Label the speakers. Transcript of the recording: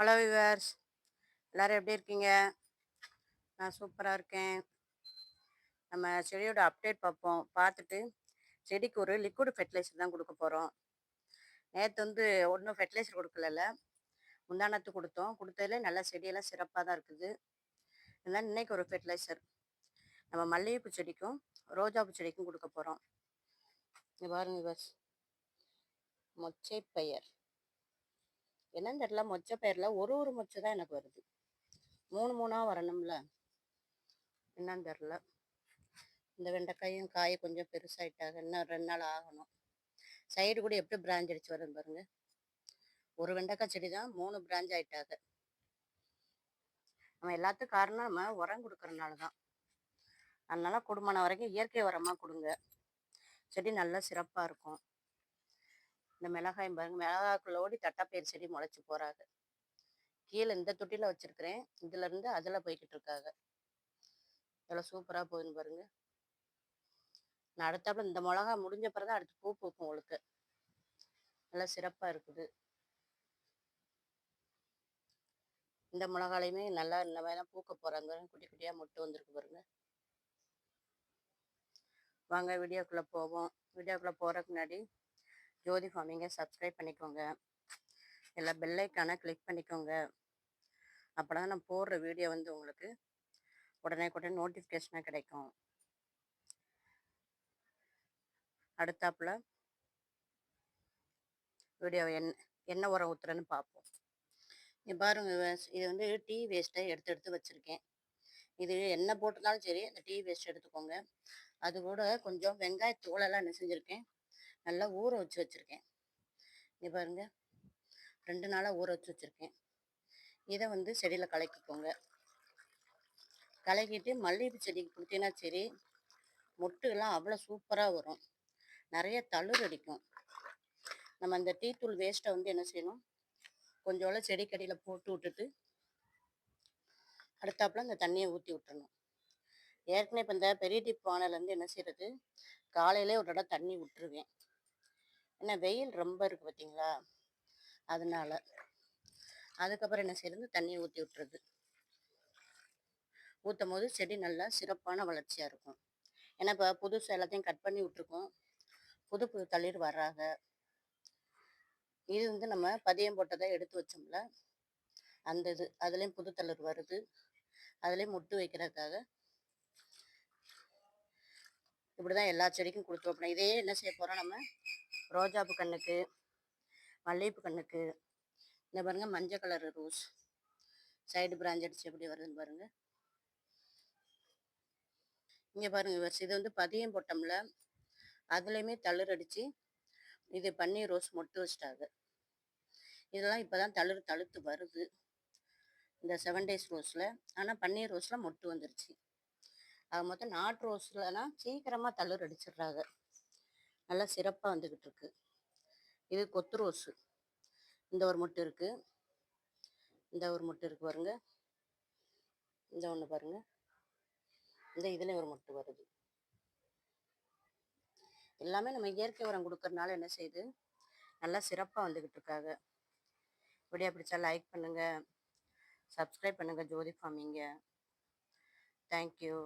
Speaker 1: Hello viewers எல்லோரும் எப்படி இருக்கீங்க? நான் சூப்பராக இருக்கேன். நம்ம செடியோட அப்டேட் பார்ப்போம். பார்த்துட்டு செடிக்கு ஒரு லிக்விட் ஃபெர்டிலைசர் தான் கொடுக்க போகிறோம் நேற்று வந்து ஒன்றும் ஃபெர்டிலைசர் கொடுக்கல முந்தானத்து கொடுத்தோம். கொடுத்ததுல நல்லா செடியெல்லாம் சிறப்பாக தான் இருக்குது. இதெல்லாம் இன்னைக்கு ஒரு ஃபெர்டிலைசர் நம்ம மல்லிகைப்பூ செடிக்கும் ரோஜாப்பூ செடிக்கும் கொடுக்க போகிறோம் பாருங்க விவர்ஸ் மொச்சை பயிர் என்னன்னு தெரில மொச்சை பேரில் ஒரு ஒரு மொச்சை தான் எனக்கு வருது. மூணு மூணாக வரணும்ல? என்னன்னு தெரில இந்த வெண்டைக்காயும் காய் கொஞ்சம் பெருசாயிட்டாக இன்னும் ரெண்டு நாள் ஆகணும். சைடு கூட எப்படி பிராஞ்ச் அடிச்சு வருது பாருங்க. ஒரு வெண்டைக்காய் செடி தான் மூணு பிராஞ்ச் ஆகிட்டாங்க நம்ம எல்லாத்துக்கும் காரணம் நம்ம உரம் கொடுக்கறனால தான். அதனால குடும்பம் வரைக்கும் இயற்கை உரமாக கொடுங்க. செடி நல்லா சிறப்பாக இருக்கும். இந்த மிளகாயும் பாருங்க. மிளகாக்குள்ளோடி தட்டாப்பயிர் செடி முளைச்சி போறாங்க கீழே இந்த தொட்டில வச்சிருக்கிறேன். இதுல இருந்து அதுல போய்கிட்டு இருக்காங்க எவ்வளவு சூப்பரா போகுதுன்னு பாருங்க. நான் அடுத்தாப்புல இந்த மிளகா முடிஞ்ச பிறகு அடுத்து பூ பூக்கும் உங்களுக்கு. நல்லா சிறப்பா இருக்குது. இந்த மிளகாலையுமே நல்லா இந்த மாதிரி பூக்க போறாங்க குட்டி குட்டியா முட்டு வந்திருக்கு பாருங்க. வாங்க வீடியோக்குள்ள போவோம். வீடியோக்குள்ள போறதுக்கு முன்னாடி ஜோதி ஃபார்மிங்கை சப்ஸ்கிரைப் பண்ணிக்கோங்க இல்லை பெல்லைக்கான கிளிக் பண்ணிக்கோங்க. அப்போ தான் நான் போடுற வீடியோ வந்து உங்களுக்கு உடனே உடனே நோட்டிஃபிகேஷனாக கிடைக்கும். அடுத்தாப்புல வீடியோ என்ன என்ன உரம் ஊற்றுறேன்னு பார்ப்போம். இது பாருங்க இது வந்து டீ வேஸ்ட்டை எடுத்து எடுத்து வச்சுருக்கேன். இது என்ன போட்டிருந்தாலும் சரி அந்த டீ வேஸ்ட் எடுத்துக்கோங்க. அது கூட கொஞ்சம் வெங்காய தோலெல்லாம் என்ன செஞ்சுருக்கேன் நல்லா ஊற வச்சு வச்சுருக்கேன். இங்கே பாருங்க. ரெண்டு நாளாக ஊற வச்சு வச்சுருக்கேன். இதை வந்து செடியில் கலக்கிக்கோங்க. கலக்கிட்டு மல்லிகைப்பூ செடிக்கு கொடுத்தீங்கன்னா சரி மொட்டுகள்லாம் அவ்வளோ சூப்பராக வரும். நிறைய தளிர் அடிக்கும். நம்ம அந்த டீ தூள் வேஸ்ட்டை வந்து என்ன செய்யணும்? கொஞ்சோளம் செடிக்கடியில் போட்டு விட்டுட்டு அடுத்தாப்புல அந்த தண்ணியை ஊற்றி விட்டுறணும். ஏற்கனவே இப்போ இந்த பெரிய டிப் பானையிலேருந்து என்ன செய்யறது? காலையிலே ஒரு தடவை தண்ணி விட்டுருவேன். ஏன்னா வெயில் ரொம்ப இருக்குது பார்த்தீங்களா அதனால. அதுக்கப்புறம் என்ன செய்யறது தண்ணி ஊற்றி விட்டுறது. ஊற்றும் போது செடி நல்லா சிறப்பான வளர்ச்சியாக இருக்கும். ஏன்னா இப்போ புதுசு எல்லாத்தையும் கட் பண்ணி விட்ருக்கோம் புது புது தளிர் வர்றாங்க இது வந்து நம்ம பதியம் போட்டதை எடுத்து வச்சோம்ல? அந்த இது அதுலேயும் புது தளிர் வருது. அதுலேயும் முட்டு வைக்கிறதுக்காக இப்படிதான் எல்லா செடிக்கும் கொடுத்துருவோம் இதே என்ன செய்ய போகிறோம் நம்ம? ரோஜாப்பு கண்ணுக்கு மல்லிகைப்பு கண்ணுக்கு இந்த பாருங்கள் மஞ்சள் கலர் ரோஸ் சைடு பிராஞ்ச் அடிச்சு எப்படி வருதுன்னு பாருங்கள் இங்கே பாருங்க இது வந்து பதியம் போட்டோம்ல அதுலேயுமே தளிர் அடித்து இது பன்னீர் ரோஸ் மொட்டு வச்சிட்டாங்க. இதெல்லாம் இப்போ தான் தளிர் தழுத்து வருது இந்த செவன் டேஸ் ரோஸில் ஆனால் பன்னீர் ரோஸில் மொட்டு வந்துருச்சு. அது மொத்தம் நாட்டு ரோஸ்லலாம் சீக்கிரமாக தளிர் அடிச்சிடுறாங்க. நல்லா சிறப்பாக வந்துக்கிட்டு இருக்கு இது கொத்து ரோஸு. இந்த ஒரு மொட்டு இருக்குது இந்த ஒரு மொட்டு இருக்குது பாருங்க. இந்த ஒன்று பாருங்க. இந்த இதுலேயும் ஒரு மொட்டு வருது. எல்லாமே நம்ம இயற்கை உரம் கொடுக்கறதுனால என்ன செய்யுது? நல்லா சிறப்பாக வந்துக்கிட்டு இருக்காங்க வீடியோ பிடிச்சா லைக் பண்ணுங்கள் சப்ஸ்கிரைப் பண்ணுங்கள் ஜோதி ஃபார்மிங்க தேங்க்யூ